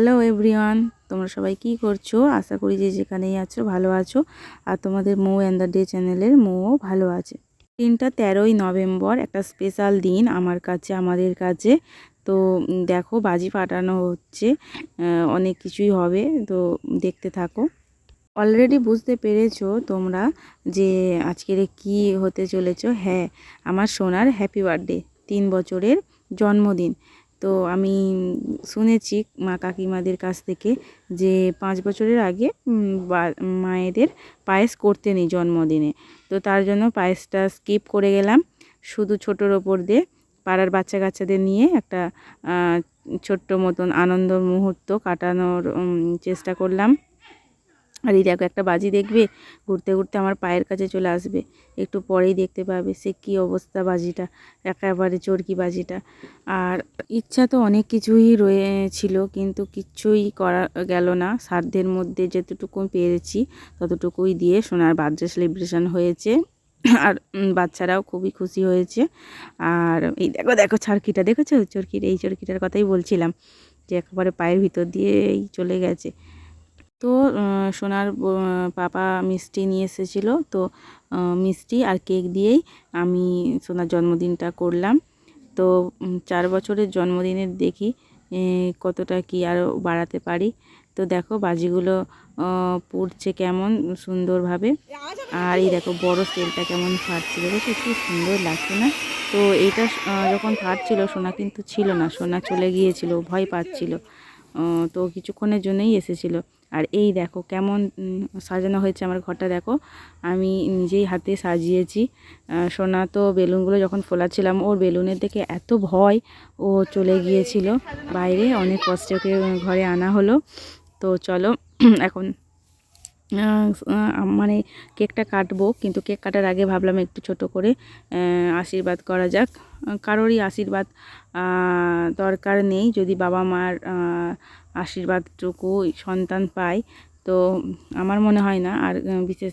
Hello everyone, তোমরা সবাই কি করছ? আশা করি যে যেখানেই আছো ভালো আছো, আর তোমাদের মৌ অ্যান্ড দ্য ডে চ্যানেলের মৌও ভালো আছে। দিনটা তেরোই নভেম্বর, একটা স্পেশাল দিন আমার কাছে, আমাদের কাছে। তো দেখো বাজি ফাটানো হচ্ছে অনেক কিছুই হবে, তো দেখতে থাকো। অলরেডি বুঝতে পেরেছ তোমরা যে আজকের কি হতে চলেছো? হ্যাঁ আমার সোনার হ্যাপি বার্থডে তিন বছরের জন্মদিন। তো আমি শুনেছি মা কাকিমাদের কাছ থেকে যে পাঁচ বছরের আগে মায়েদের পায়েস করতে নেই জন্মদিনে। তো তার জন্য পায়েসটা স্কিপ করে গেলাম। শুধু ছোটোর ওপর দিয়ে পাড়ার বাচ্চা কাচ্চাদের নিয়ে একটা ছোট্ট মতন আনন্দ মুহূর্ত কাটানোর চেষ্টা করলাম। আর এই দেখো একটা বাজি দেখবে, ঘুরতে ঘুরতে আমার পায়ের কাছে চলে আসবে। একটু পরেই দেখতে পাবে সে কী অবস্থা বাজিটা, একেবারে চরকি বাজিটা। আর ইচ্ছা তো অনেক কিছুই রয়েছিল, কিন্তু কিচ্ছুই করা গেল না। সাধ্যের মধ্যে যতটুকু পেরেছি, ততটুকুই দিয়ে সোনার বার্থডে সেলিব্রেশন হয়েছে। আর বাচ্চারাও খুবই খুশি হয়েছে। আর এই দেখো দেখো চরকিটা দেখেছ? চরকির, এই চরকিটার কথাই বলছিলাম যে একেবারে পায়ের ভিতর দিয়েই চলে গেছে। তো সোনার পাপা মিষ্টি নিয়ে এসেছিল। তো মিষ্টি আর কেক দিয়েই আমি সোনার জন্মদিনটা করলাম। তো চার বছরের জন্মদিনের দেখি কতটা কি আরও বাড়াতে পারি। তো দেখো বাজিগুলো পুড়ছে কেমন সুন্দরভাবে। আর এই দেখো বড় সেলটা কেমন ফাটছে। দেখেছ কি সুন্দর লাগছে না। তো এটা যখন ফাটছিল, সোনা কিন্তু ছিল না। সোনা চলে গিয়েছিল, ভয় পাচ্ছিল। তো কিছুক্ষণের জন্যই এসেছিল। আর এই দেখো কেমন সাজানো হয়েছে আমার ঘরটা দেখো। আমি নিজেই হাতে সাজিয়েছি। সোনা তো বেলুনগুলো যখন ফোলাচ্ছিলাম, ওর বেলুনের দেখে এত ভয়, ও চলে গিয়েছিল বাইরে। অনেক কষ্টে ওকে ঘরে আনা হলো। তো চলো, এখন মানে কেকটা কাটবো, কিন্তু কেক কাটার আগে ভাবলাম একটু ছোট করে আশীর্বাদ করা যাক। কারোরই আশীর্বাদ দরকার নেই। যদি বাবা মার আশীর্বাদটুকু সন্তান পায়। তো আমার মনে হয় না আর বিশেষ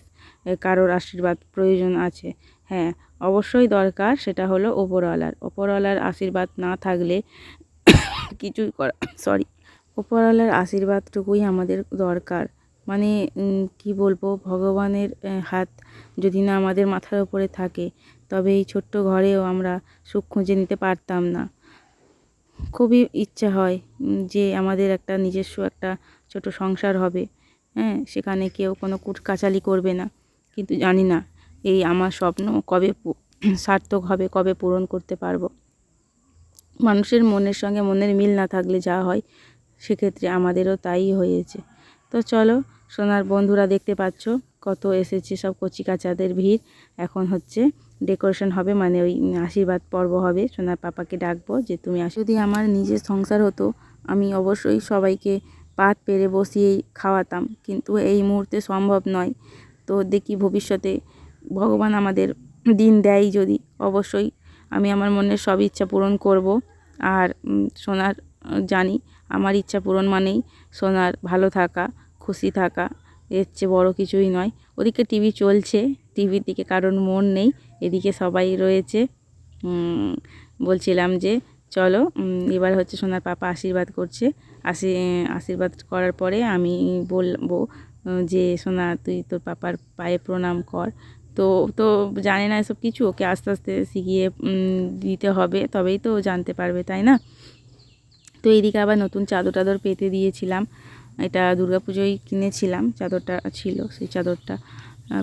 কারোর আশীর্বাদ প্রয়োজন আছে। হ্যাঁ অবশ্যই দরকার সেটা হলো ওপরওয়ালার। ওপরওয়ালার আশীর্বাদ না থাকলে কিছুই করা সরি ওপরওয়ালার আশীর্বাদটুকুই আমাদের দরকার। মানে কি বলব, ভগবানের হাত যদি না আমাদের মাথার উপরে থাকে, তবে এই ছোট্ট ঘরেও আমরা সুখ খুঁজে নিতে পারতাম না। খুবই ইচ্ছা হয় যে আমাদের একটা নিজস্ব একটা ছোট সংসার হবে। হ্যাঁ সেখানে কেউ কোনো কুটকাচালি করবে না। কিন্তু জানি না, এই আমার স্বপ্ন কবে সার্থক হবে, কবে পূরণ করতে পারব। মানুষের মনের সঙ্গে মনের মিল না থাকলে যা হয়, সেক্ষেত্রে আমাদেরও তাই হয়েছে। তো চলো, সোনার বন্ধুরা দেখতে পাচ্ছ, কত এসেছে সব কচি কাচাদের ভিড়। এখন হচ্ছে ডেকোরেশন হবে মানে ওই আশীর্বাদ পর্ব হবে। সোনার পাপাকে ডাকবো যে, তুমি আসো যদি আমার নিজের সংসার হতো, আমি অবশ্যই সবাইকে পাত পেরে বসিয়েই খাওয়াতাম। কিন্তু এই মুহূর্তে সম্ভব নয়। তো দেখি ভবিষ্যতে ভগবান আমাদের দিন দেয় যদি। অবশ্যই আমি আমার মনের সব ইচ্ছা পূরণ করব। আর সোনার জানি আমার ইচ্ছা পূরণ মানেই সোনার ভালো থাকা, খুশি থাকা। এর চেয়ে বড়ো কিছুই নয়। ওদিকে টিভি চলছে। টিভির দিকে কারোর মন নেই, এদিকে সবাই রয়েছে। বলছিলাম যে চলো এবার হচ্ছে সোনার পাপা আশীর্বাদ করছে। আশি আশীর্বাদ করার পরে আমি বলব যে সোনা, তুই তোর পাপার পায়ে প্রণাম কর। তো তো জানে না এসব কিছু, ওকে আস্তে আস্তে শিখিয়ে দিতে হবে, তবেই তো জানতে পারবে, তাই না? তো এইদিকে আবার নতুন চাদর টাদর পেতে দিয়েছিলাম। এটা দুর্গাপুজোয় কিনেছিলাম, চাদরটা ছিল, সেই চাদরটা।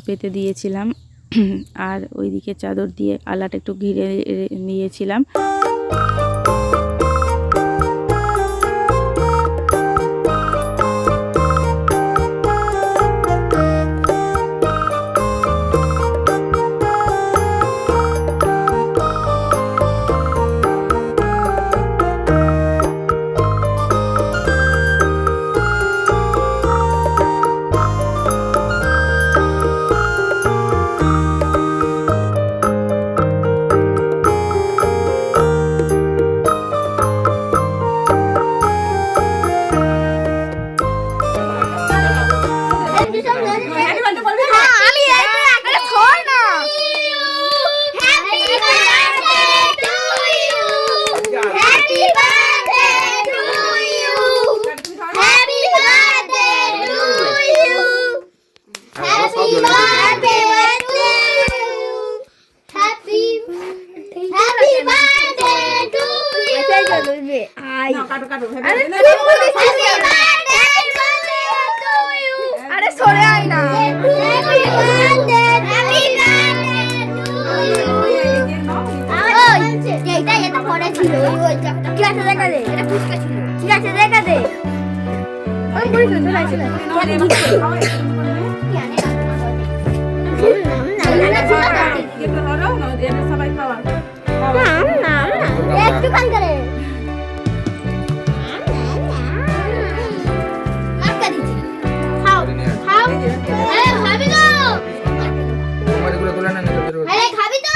পেতে দিয়েছিলাম। আর ওইদিকে চাদর দিয়ে আলাটা একটু ঘিরে নিয়েছিলাম। সবাই খাওয়া একটু করে খাবি তো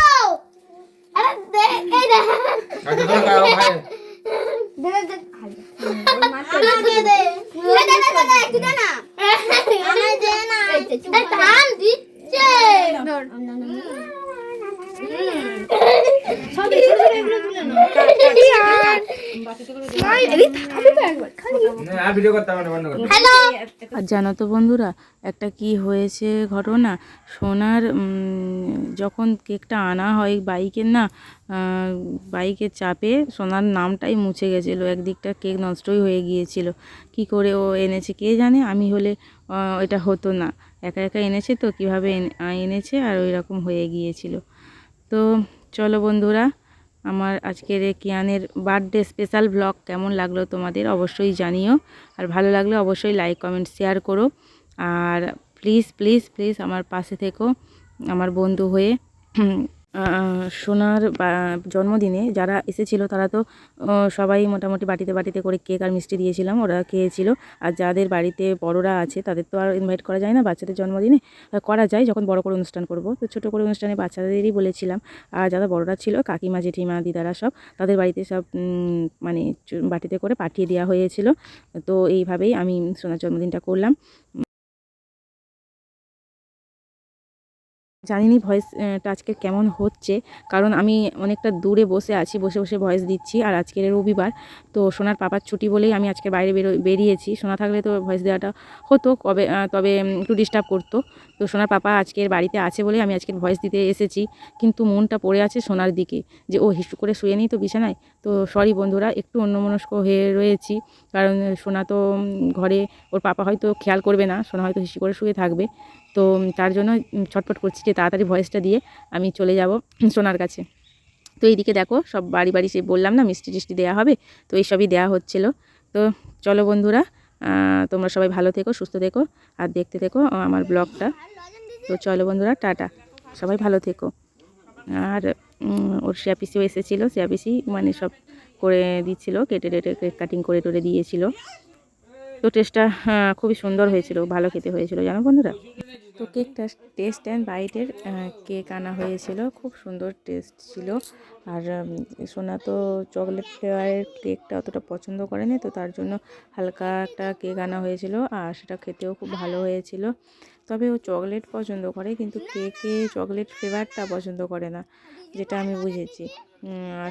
ধান দিচ্ছে। আর জানো তো বন্ধুরা একটা কি হয়েছে ঘটনা? সোনার যখন কেকটা আনা হয় বাইকের না বাইকের চাপে সোনার নামটাই মুছে গেছিল একদিকটা কেক নষ্টই হয়ে গিয়েছিল। কি করে ও এনেছে কে জানে? আমি হলে এটা হতো না। একা একা এনেছে তো কীভাবে এনে- এনেছে আর ওই রকম হয়ে গিয়েছিল। তো চলো বন্ধুরা, আমার আজকের কিয়ানের বার্থডে স্পেশাল ব্লগ কেমন লাগল তোমাদের অবশ্যই জানিও। আর ভালো লাগলে অবশ্যই লাইক কমেন্ট শেয়ার করো। আর প্লিজ প্লিজ প্লিজ আমার পাশে থেকো, আমার বন্ধু হয়ে। সোনার জন্মদিনে যারা এসেছিল তারা তো সবাই মোটামুটি বাটিতে বাটিতে করে কেক আর মিষ্টি দিয়েছিলাম, ওরা খেয়েছিল। আর যাদের বাড়িতে বড়রা আছে তাদের তো আর ইনভাইট করা যায় না বাচ্চাদের জন্মদিনে। করা যায় যখন বড় করে অনুষ্ঠান করব। তো ছোটো করে অনুষ্ঠানে বাচ্চাদেরই বলেছিলাম। আর যারা বড়রা ছিল, কাকিমা, জেঠিমা, দিদারা সব তাদের বাড়িতে সব মানে বাটিতে করে পাঠিয়ে দেওয়া হয়েছিল। তো এইভাবেই আমি সোনার জন্মদিনটা করলাম। জানিনি ভয়েসটা আজকে কেমন হচ্ছে। কারণ আমি অনেকটা দূরে বসে আছি, বসে বসে ভয়েস দিচ্ছি। আর আজকের রবিবার, তো সোনার পাপার ছুটি বলেই আমি আজকে বাইরে বেরো, বেরিয়েছি। সোনা থাকলে তো ভয়েস দেওয়াটা হতো, কবে তবে একটু ডিস্টার্ব করতো। তো সোনার পাপা আজকের বাড়িতে আছে বলে আমি আজকের ভয়েস দিতে এসেছি। কিন্তু মনটা পড়ে আছে সোনার দিকে, যে ও হিসু করে শুয়ে নেই তো বিছানায়। তো সরি বন্ধুরা, একটু অন্যমনস্ক হয়ে রয়েছি। কারণ সোনা তো ঘরে, ওর পাপা হয়তো খেয়াল করবে না, সোনা হয়তো হিসু করে শুয়ে থাকবে। তো তার জন্য ছটফট করছি যে তাড়াতাড়ি ভয়েসটা দিয়ে আমি চলে যাব সোনার কাছে। তো এইদিকে দেখো, সব বাড়ি বাড়ি সে বললাম না, মিষ্টি টিষ্টি দেওয়া হবে, তো এইসবই দেওয়া হচ্ছিল। তো চলো বন্ধুরা তোমরা সবাই ভালো থেকো, সুস্থ থেকো, আর দেখতে থেকো আমার ব্লগটা। তো চলো বন্ধুরা, টাটা। সবাই ভালো থেকো। আর ওর শিয়া পিসিও এসেছিল শিয়া পিসি মানে সব করে দিচ্ছিল কেটে টেটে কেক কাটিং করে টোরে দিয়েছিল। তো টেস্টটা খুবই সুন্দর হয়েছিল, ভালো খেতে হয়েছিল, জানো বন্ধুরা? তো কেকটা টেস্ট অ্যান্ড বাইটের কেক আনা হয়েছিল, খুব সুন্দর টেস্ট ছিল। আর সোনা তো চকলেট ফ্লেভারের কেকটা অতটা পছন্দ করেনি, তো তার জন্য হালকা একটা কেক আনা হয়েছিল, আর সেটা খেতেও খুব ভালো হয়েছিল। তবে ও চকলেট পছন্দ করে, কিন্তু কেকে চকলেট ফ্লেভারটা পছন্দ করে না, যেটা আমি বুঝেছি।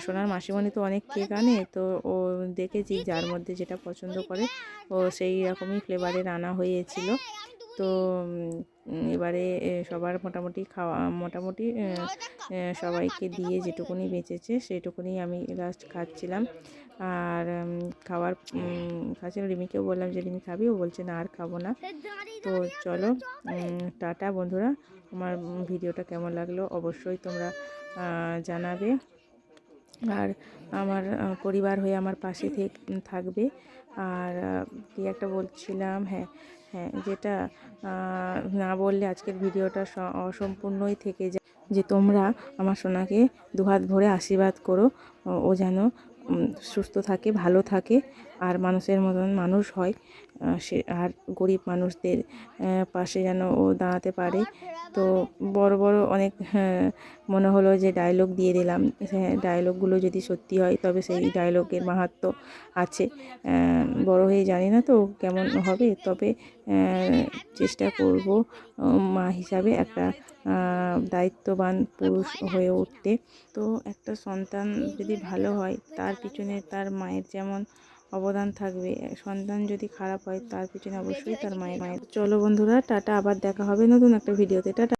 সোনার মাসিমণি তো অনেক কেক আনে, তো ও দেখেছি যার মধ্যে যেটা পছন্দ করে, ও সেই রকমই ফ্লেভারের আনা হয়েছিল। তো এবারে সবার মোটামুটি খাওয়া, মোটামুটি সবাইকে দিয়ে যেটুকুনি বেঁচেছে, সেটুকুনি আমি লাস্ট খাচ্ছিলাম। আর খাওয়ার খাচ্ছিলাম রিমিকেও বললাম যে, রিমি, খাবি? ও বলছে, না, আর খাব না। তো চলো টাটা বন্ধুরা। আমার ভিডিওটা কেমন লাগল অবশ্যই তোমরা জানাবে। আর আমার পরিবার হয়ে আমার পাশে থেক- থাকবে। আর কি একটা বলছিলাম হ্যাঁ হ্যাঁ যেটা না বললে আজকের ভিডিওটা অসম্পূর্ণই থেকে যায়। যে তোমরা আমার সোনাকে দুহাত ভরে আশীর্বাদ করো, ও- যেন সুস্থ থাকে, ভালো থাকে, আর মানুষের মতন মানুষ হয়। সে আর গরিব মানুষদের পাশে যেন ও দাঁড়াতে পারে। তো বড় বড় অনেক হ্যাঁ, মনে হলো যে ডায়লগ দিয়ে দিলাম। হ্যাঁ ডায়লগগুলো যদি সত্যি হয় তবে সেই ডায়লগের মাহাত্ম আছে। বড় হয়ে জানি না তো কেমন হবে তবে চেষ্টা করব মা হিসাবে একটা দায়িত্ববান পুরুষ হয়ে উঠতে। তো একটা সন্তান যদি ভালো হয় তার পিছনে তার মায়ের যেমন অবদান থাকবে। সন্তান যদি খারাপ হয়, তার পিছনে অবশ্যই তার মায়ের মায়ের চলো বন্ধুরা, টাটা, আবার দেখা হবে নতুন একটা ভিডিওতে। টাটা।